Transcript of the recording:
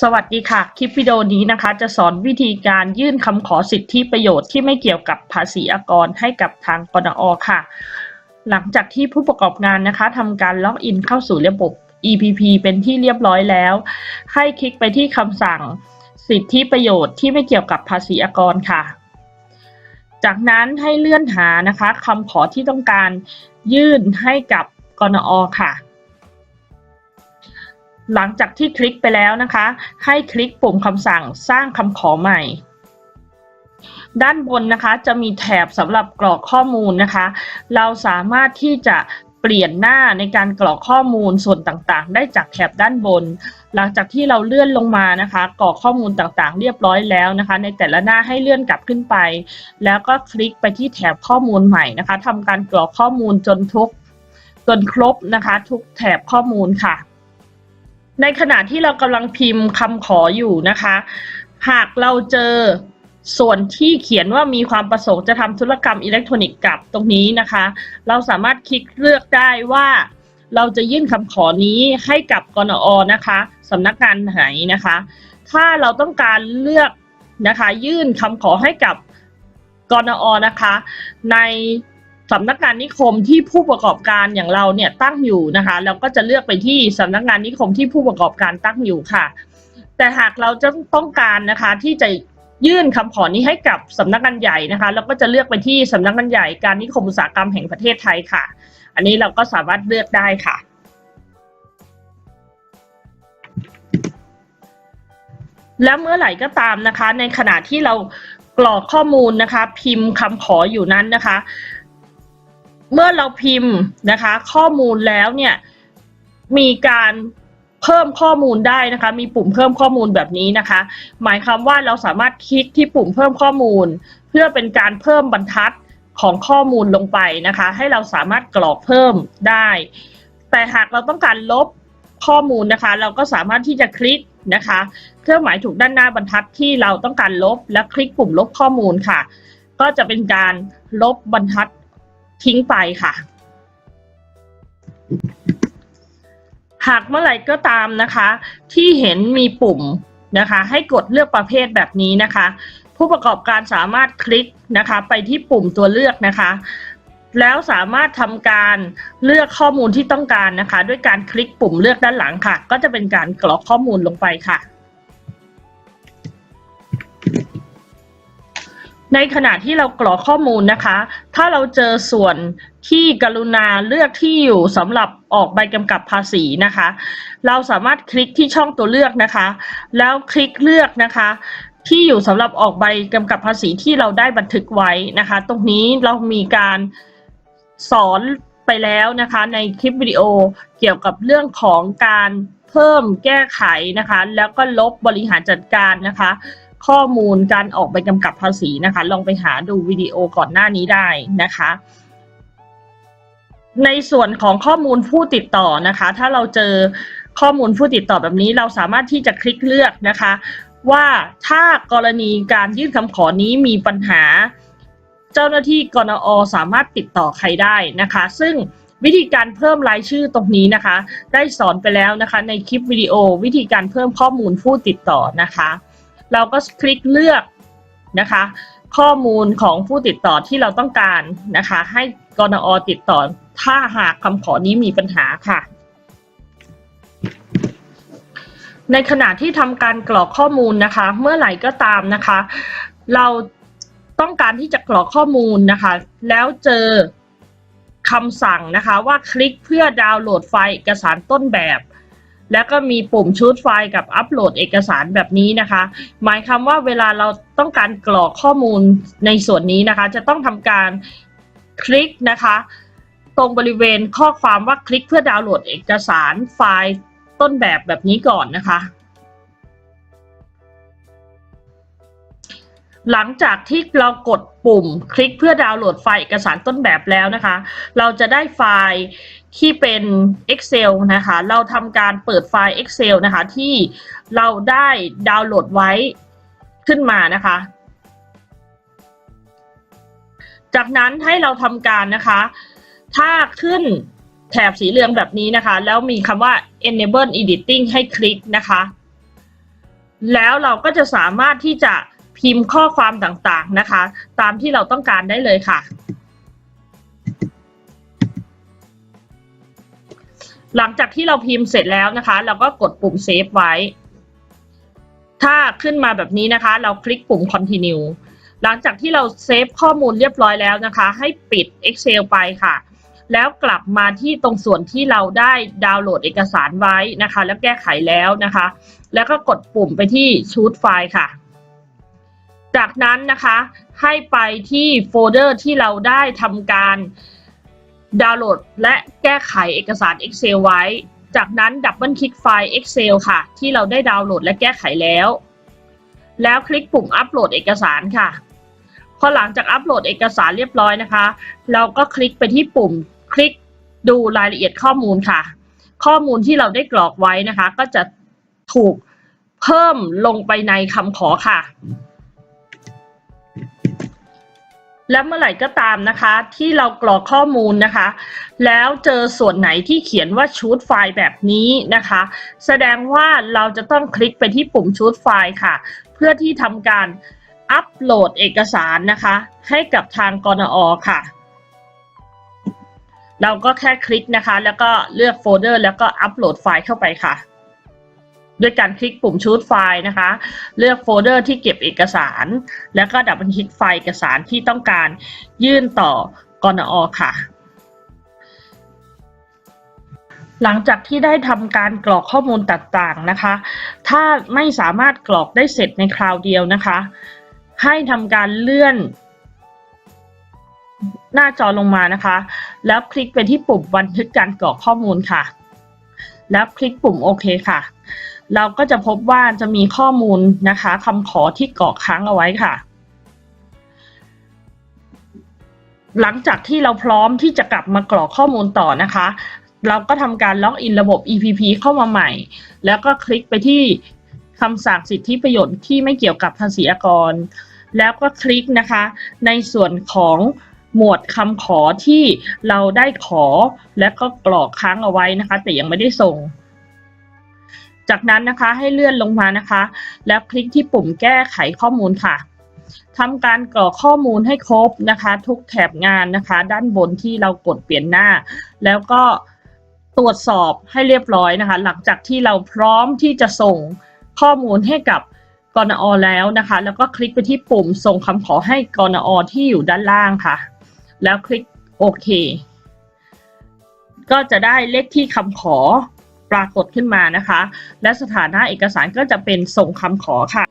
สวัสดีค่ะ คลิปวิดีโอนี้นะคะ จะสอนวิธีการยื่นคำขอสิทธิประโยชน์ที่ไม่เกี่ยวกับภาษีอากรให้กับทางปนอค่ะ หลังจากที่ผู้ประกอบงานนะคะทำการล็อกอินเข้าสู่ระบบ EPP เป็นที่เรียบร้อยแล้ว ให้คลิกไปที่คำสั่งสิทธิประโยชน์ที่ไม่เกี่ยวกับภาษีอากรค่ะ จากนั้นให้เลื่อนหานะคะคำขอที่ต้องการยื่นให้กับกนอค่ะ หลังจากที่คลิกไปแล้วนะคะ ให้คลิกปุ่มคำสั่งสร้างคำขอใหม่ ด้านบนนะคะจะมีแถบสำหรับกรอกข้อมูลนะคะ เราสามารถที่จะเปลี่ยนหน้าในการกรอกข้อมูลส่วนต่างๆ ได้จากแถบด้านบน หลังจากที่เราเลื่อนลงมานะคะ กรอกข้อมูลต่างๆ เรียบร้อยแล้วนะคะ ในแต่ละหน้าให้เลื่อนกลับขึ้นไป แล้วก็คลิกไปที่แถบข้อมูลใหม่นะคะทำการกรอกข้อมูลจนทุกจนครบนะคะ ทุกแถบข้อมูลค่ะ ในขณะที่เรากำลังพิมพ์คำขออยู่นะคะ หากเราเจอส่วนที่เขียนว่ามีความประสงค์จะทำธุรกรรมอิเล็กทรอนิกส์กับตรงนี้นะคะ เราสามารถคลิกเลือกได้ว่าเราจะยื่นคำขอนี้ให้กับกนอนะคะสำนักงานไหนนะคะ ถ้าเราต้องการเลือกนะคะ ยื่นคำขอให้กับกนอนะคะ ใน สำนักงานนิคมที่ผู้ประกอบการอย่างเราเนี่ยตั้งอยู่นะคะเราก็จะเลือกไปที่สำนักงานนิคมที่ผู้ประกอบการตั้งอยู่ค่ะ แต่หากเราจะต้องการนะคะที่จะยื่นคำขอนี้ให้กับสำนักงานใหญ่นะคะเราก็จะเลือกไปที่สำนักงานใหญ่การนิคมอุตสาหกรรมแห่งประเทศไทยค่ะ อันนี้เราก็สามารถเลือกได้ค่ะแล้วเมื่อไหร่ก็ตามนะคะ ในขณะที่เรากรอกข้อมูลนะคะ พิมพ์คำขออยู่นั้นนะคะ เมื่อเราพิมพ์นะคะ ข้อมูลแล้วเนี่ยมีการเพิ่มข้อมูลได้นะคะ มีปุ่มเพิ่มข้อมูลแบบนี้นะคะ หมายความว่าเราสามารถคลิกที่ปุ่มเพิ่มข้อมูล เพื่อเป็นการเพิ่มบรรทัดของข้อมูลลงไปนะคะ ให้เราสามารถกรอกเพิ่มได้ แต่หากเราต้องการลบข้อมูลนะคะ เราก็สามารถที่จะคลิกนะคะ เครื่องหมายถูกด้านหน้าบรรทัดที่เราต้องการลบและคลิกปุ่มลบข้อมูลค่ะ ก็จะเป็นการลบบรรทัด ทิ้งไปค่ะ หากเมื่อไหร่ก็ตามนะคะ ที่เห็นมีปุ่มนะคะ ให้กดเลือกประเภทแบบนี้นะคะ ผู้ประกอบการสามารถคลิกนะคะ ไปที่ปุ่มตัวเลือกนะคะ แล้วสามารถทำการเลือกข้อมูลที่ต้องการนะคะ ด้วยการคลิกปุ่มเลือกด้านหลังค่ะ ก็จะเป็นการกรอกข้อมูลลงไปค่ะ ในขณะที่เรากรอกข้อมูลนะคะ ถ้าเราเจอส่วนที่กรุณาเลือกที่อยู่สำหรับออกใบกำกับภาษีนะคะ เราสามารถคลิกที่ช่องตัวเลือกนะคะ แล้วคลิกเลือกนะคะที่อยู่สำหรับออกใบกำกับภาษีที่เราได้บันทึกไว้นะคะ ตรงนี้เรามีการสอนไปแล้วนะคะ ในคลิปวิดีโอเกี่ยวกับเรื่องของการเพิ่มแก้ไขนะคะ แล้วก็ลบบริหารจัดการนะคะ ข้อมูลการออกใบกำกับภาษีนะคะ ลองไปหาดูวิดีโอก่อนหน้านี้ได้นะคะ ในส่วนของข้อมูลผู้ติดต่อนะคะ ถ้าเราเจอข้อมูลผู้ติดต่อแบบนี้เราสามารถที่จะคลิกเลือกนะคะ ว่าถ้ากรณีการยื่นคำขอนี้มีปัญหา เจ้าหน้าที่กนอสามารถติดต่อใครได้นะคะ ซึ่งวิธีการเพิ่มรายชื่อตรงนี้นะคะ ได้สอนไปแล้วนะคะ ในคลิปวิดีโอวิธีการเพิ่มข้อมูลผู้ติดต่อนะคะ เราก็คลิกเลือกนะคะ ข้อมูลของผู้ติดต่อที่เราต้องการนะคะ ให้กนอติดต่อถ้าหากคำขอนี้มีปัญหาค่ะ ในขณะที่ทำการกรอกข้อมูลนะคะ เมื่อไหร่ก็ตามนะคะ เราต้องการที่จะกรอกข้อมูลนะคะ แล้วเจอคำสั่งนะคะว่าคลิกเพื่อดาวน์โหลดไฟล์เอกสารต้นแบบ แล้วก็มีปุ่มชุดไฟล์กับอัปโหลดเอกสารแบบนี้นะคะ หมายความว่าเวลาเราต้องการกรอกข้อมูลในส่วนนี้นะคะ จะต้องทำการคลิกนะคะ ตรงบริเวณข้อความว่าคลิกเพื่อดาวน์โหลดเอกสารไฟล์ต้นแบบแบบนี้ก่อนนะคะ หลังจากที่เรากดปุ่มคลิกเพื่อดาวน์โหลดไฟล์เอกสารต้นแบบแล้วนะคะ เราจะได้ไฟล์ ที่เป็น Excel นะคะ เราทำการเปิดไฟล์ Excel นะคะ ที่เราได้ดาวน์โหลดไว้ขึ้นมานะคะ จากนั้นให้เราทำการนะคะ ถ้าขึ้นแถบสีเหลืองแบบนี้นะคะ แล้วมีคำว่า enable editing ให้คลิกนะคะ แล้วเราก็จะสามารถที่จะพิมพ์ข้อความต่างๆนะคะ ตามที่เราต้องการได้เลยค่ะ หลังจากที่เราพิมพ์เสร็จแล้วนะคะ เราก็กดปุ่มเซฟไว้ ถ้าขึ้นมาแบบนี้นะคะ เราคลิกปุ่ม continue หลังจากที่เราเซฟข้อมูลเรียบร้อยแล้วนะคะ ให้ปิด Excel ไปค่ะ แล้วกลับมาที่ตรงส่วนที่เราได้ดาวน์โหลดเอกสารไว้นะคะ แล้วแก้ไขแล้วนะคะ แล้วก็กดปุ่มไปที่ชูดไฟล์ค่ะ จากนั้นนะคะ ให้ไปที่โฟลเดอร์ที่เราได้ทำการ ดาวน์โหลด และแก้ไขเอกสาร Excel ไว้ จากนั้นดับเบิลคลิกไฟล์ Excel ค่ะ ที่เราได้ดาวน์โหลดและแก้ไขแล้ว แล้วคลิกปุ่มอัปโหลดเอกสารค่ะ พอหลังจากอัปโหลดเอกสารเรียบร้อยนะคะ เราก็คลิกไปที่ปุ่มคลิกดูรายละเอียดข้อมูลค่ะ ข้อมูลที่เราได้กรอกไว้นะคะ ก็จะถูกเพิ่มลงไปในคำขอค่ะ และเมื่อไหร่ก็ตามนะคะ ที่เรากรอกข้อมูลนะคะ แล้วเจอส่วนไหนที่เขียนว่าชูดไฟล์แบบนี้นะคะ แสดงว่าเราจะต้องคลิกไปที่ปุ่มชูดไฟล์ค่ะ เพื่อที่ทำการอัปโหลดเอกสารนะคะ ให้กับทางกนอค่ะ เราก็แค่คลิกนะคะ แล้วก็เลือกโฟลเดอร์ แล้วก็อัปโหลดไฟล์เข้าไปค่ะ ด้วยการคลิกปุ่มชูดไฟล์นะคะ เลือกโฟลเดอร์ที่เก็บเอกสาร แล้วก็ดับบิลคลิกไฟล์เอกสารที่ต้องการยื่นต่อกนอค่ะ หลังจากที่ได้ทำการกรอกข้อมูลต่างๆนะคะ ถ้าไม่สามารถกรอกได้เสร็จในคราวเดียวนะคะ ให้ทำการเลื่อน หน้าจอลงมานะคะ แล้วคลิกไปที่ปุ่มบันทึกการกรอกข้อมูลค่ะ แล้วคลิกปุ่มโอเคค่ะ เราก็จะพบว่าจะมีข้อมูลนะคะคำขอที่กรอกค้างเอาไว้ค่ะ หลังจากที่เราพร้อมที่จะกลับมากรอกข้อมูลต่อนะคะ เราก็ทำการล็อกอินระบบ EPP เข้ามาใหม่ แล้วก็คลิกไปที่คำสั่งสิทธิประโยชน์ที่ไม่เกี่ยวกับภาษีอากร แล้วก็คลิกนะคะ ในส่วนของหมวดคำขอที่เราได้ขอและก็กรอกค้างเอาไว้นะคะ แต่ยังไม่ได้ส่ง จากนั้นนะคะให้เลื่อนลงมานะคะ แล้วคลิกที่ปุ่มแก้ไขข้อมูลค่ะทำการกรอกข้อมูลให้ครบนะคะ ทุกแถบงานนะคะ ด้านบนที่เรากดเปลี่ยนหน้า แล้วก็ตรวจสอบให้เรียบร้อยนะคะ หลังจากที่เราพร้อมที่จะส่งข้อมูลให้กับกนอแล้วนะคะ แล้วก็คลิกไปที่ปุ่มส่งคำขอให้กรนอที่อยู่ด้านล่างค่ะ แล้วคลิกโอเค ก็จะได้เลขที่คำขอ ปรากฏขึ้นมานะคะ และสถานะเอกสารก็จะเป็นส่งคำขอค่ะ